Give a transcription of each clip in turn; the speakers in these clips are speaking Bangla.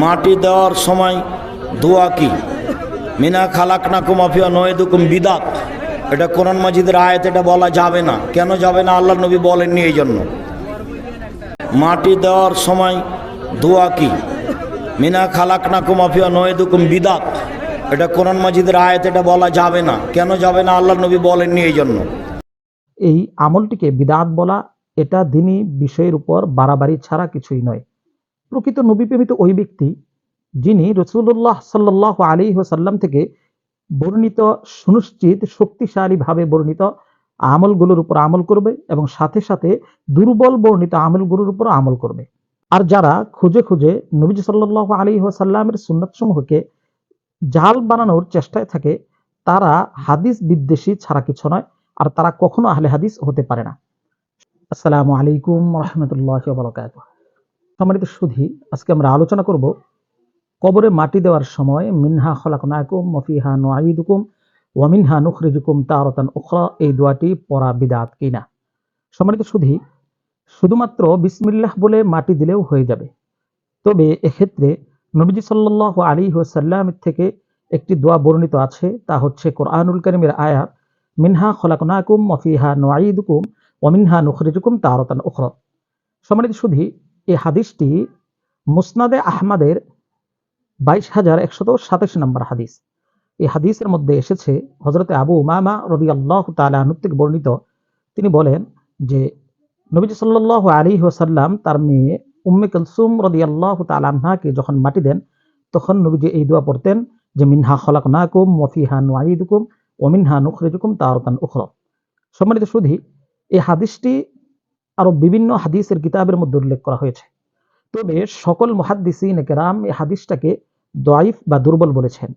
মাটি দেওয়ার সময় দোয়া কি? মিনা খালাক না কুমাফিয়া নয় দুকুম বিদাত। এটা কোরআন মাজিদের আয়াত, এটা বলা যাবে না। কেন যাবে না? আল্লাহ নবী বলেননি এই জন্য। মাটি দেওয়ার সময় দোয়া কি? মিনা খালাক না কুমাফিয়া নয় দুকুম বিদাত। এটা কোরআন মাজিদের আয়াত, এটা বলা যাবে না। কেন যাবে না? আল্লাহ নবী বলেননি এই জন্য। এই আমলটিকে বিদাত বলা এটা দিনই বিষয়ের উপর বাড়াবাড়ি ছাড়া কিছুই নয়। প্রকৃত নবীপ্রেমিত ওই ব্যক্তি, যিনি রসুল্লাহ সাল্লাহ আলী সাল্লাম থেকে বর্ণিত সুনিশ্চিত, শক্তিশালীভাবে বর্ণিত আমলগুলোর উপর আমল করবে এবং সাথে সাথে দুর্বল বর্ণিত আমলগুলোর উপর আমল করবে। আর যারা খুঁজে খুঁজে নবীজ সাল্লাহ আলী সাল্লামের সুন্নাতসমূহকে জাল বানানোর চেষ্টায় থাকে, তারা হাদিস বিদ্বেষী ছাড়া কিছু নয়, আর তারা কখনো আহলে হাদিস হতে পারে না। আসসালামু আলাইকুম রহমতুল্লাহ সম্মানিত সুধি, আজকে আমরা আলোচনা করব কবরে মাটি দেওয়ার সময় মিনহা খলাকনাকুম মফিহা নোয়াইদুকুম ওয়ামিনহা নুখরিজুকুম তারতান উখরা, এই দোয়াটি পড়া বিদাত কিনা? সম্মানিত সুধি, শুধুমাত্র বিসমিল্লাহ বলে মাটি দিলেও হয়ে যাবে। তবে এক্ষেত্রে নবীজি সাল্লাহ আলী সাল্লামের থেকে একটি দোয়া বর্ণিত আছে, তা হচ্ছে কোরআনুল করিমের আয়াত, মিনহা খলাকনাকুম মফিহা নোয়াইদুকুম ওমিনহা নুখরিজুকুম তারতান উখরা। সম্মানিত সুধি এই হাদিসটি মুসনাদে আহমাদের বাইশ হাজার একশত সাতাশ নম্বর হাদিস। এই হাদিসের মধ্যে এসেছে হজরতে আবু উমামা রবি আল্লাহ থেকে বর্ণিত, তিনি বলেন যে, নবীজ সাল্লাহ আলী ওসাল্লাম তার মেয়ে উম্মে কলসুম রদি আল্লাহ তালাহাকে যখন মাটি দেন, তখন নবীজি এই দোয়া পড়তেন যে, মিনহা খলাক নাকুম মফিহা নুয়াইদুকুম ওমিনহা নুখরিজুকুম তারতান উখর। সম্মানিত সুধি, এই হাদিসটি আরও বিভিন্ন হাদিসের কিতাবের মধ্যে উল্লেখ করা হয়েছে। তবে সকল মহাদ্দিসিন কেরাম এই হাদিসটাকে দয়াইফ বা দুর্বল বলেছেন।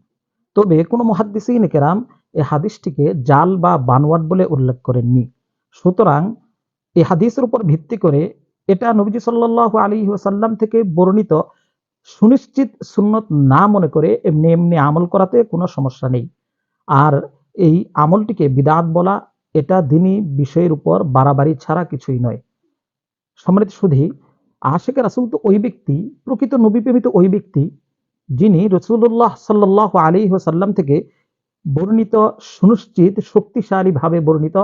তবে কোনো মহাদ্দিসিন কেরাম এই হাদিসটিকে জাল বা বানোয়াট বলে উল্লেখ করেননি। সুতরাং এই হাদিসের উপর ভিত্তি করে এটা নবীজি সাল্লাহ আলী ওসাল্লাম থেকে বর্ণিত সুনিশ্চিত সুন্নত না মনে করে এমনি এমনি আমল করাতে কোনো সমস্যা নেই। আর এই আমলটিকে বিদাত বলা এটা দিনই বিষয়ের উপর বাড়াবাড়ি ছাড়া কিছুই নয়। সম্মানিত সুধী আশেকের রাসুল তো ওই ব্যক্তি, প্রকৃত নবীপ্রেমিত ওই ব্যক্তি, যিনি রসুল্লাহ সাল্লাহ আলী সাল্লাম থেকে বর্ণিত সুনিশ্চিত শক্তিশালীভাবে বর্ণিত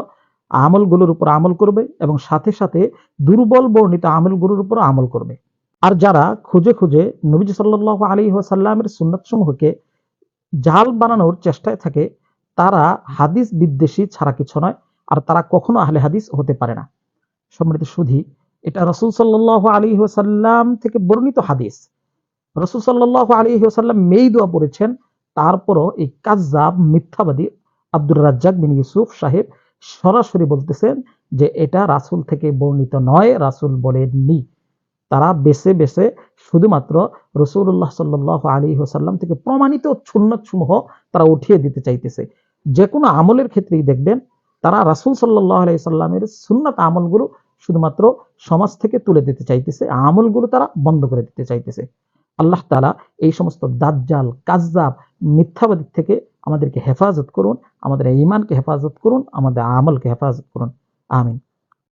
আমলগুলোর উপর আমল করবে এবং সাথে সাথে দুর্বল বর্ণিত আমলগুলোর উপর আমল করবে। আর যারা খুঁজে খুঁজে নবীজ সাল্লাহ আলী সাল্লামের সুন্নাতসমূহকে জাল বানানোর চেষ্টায় থাকে, তারা হাদিস বিদ্বেষী ছাড়া কিছু নয়, আর তারা কখনো আহলে হাদিস হতে পারে না। সম্মানিত সুধী এটা রসুল সাল্লাহ আলী সাল্লাম থেকে বর্ণিত হাদিস। রসুল সাল্লাহ আলী সাল্লাম মেই দোয়া পড়েছেন, তারপরও এই কাজাব মিথ্যাবাদী আব্দুর রাজ্জাক বিন ইউসুফ সাহেব সরাসরি বলতেছেন যে এটা রাসুল থেকে বর্ণিত নয়, রাসুল বলেননি। তারা বেছে বেছে শুধুমাত্র রসুল্লাহ সাল্লাহ আলী সাল্লাম থেকে প্রমাণিত সমূহ তারা উঠিয়ে দিতে চাইতেছে। যে কোনো আমলের ক্ষেত্রেই দেখবেন, তারা রাসুল সাল্লাহ আলাই সাল্লামের সুন্নাত আমলগুলো শুধুমাত্র সমাজ থেকে তুলে দিতে চাইতেছে, আমলগুলো তারা বন্ধ করে দিতে চাইতেছে। আল্লাহ তালা এই সমস্ত দাজ্জাল, কাজজাব, মিথ্যাবাদী থেকে আমাদেরকে হেফাজত করুন, আমাদের ইমানকে হেফাজত করুন, আমাদের আমলকে হেফাজত করুন। আমিন।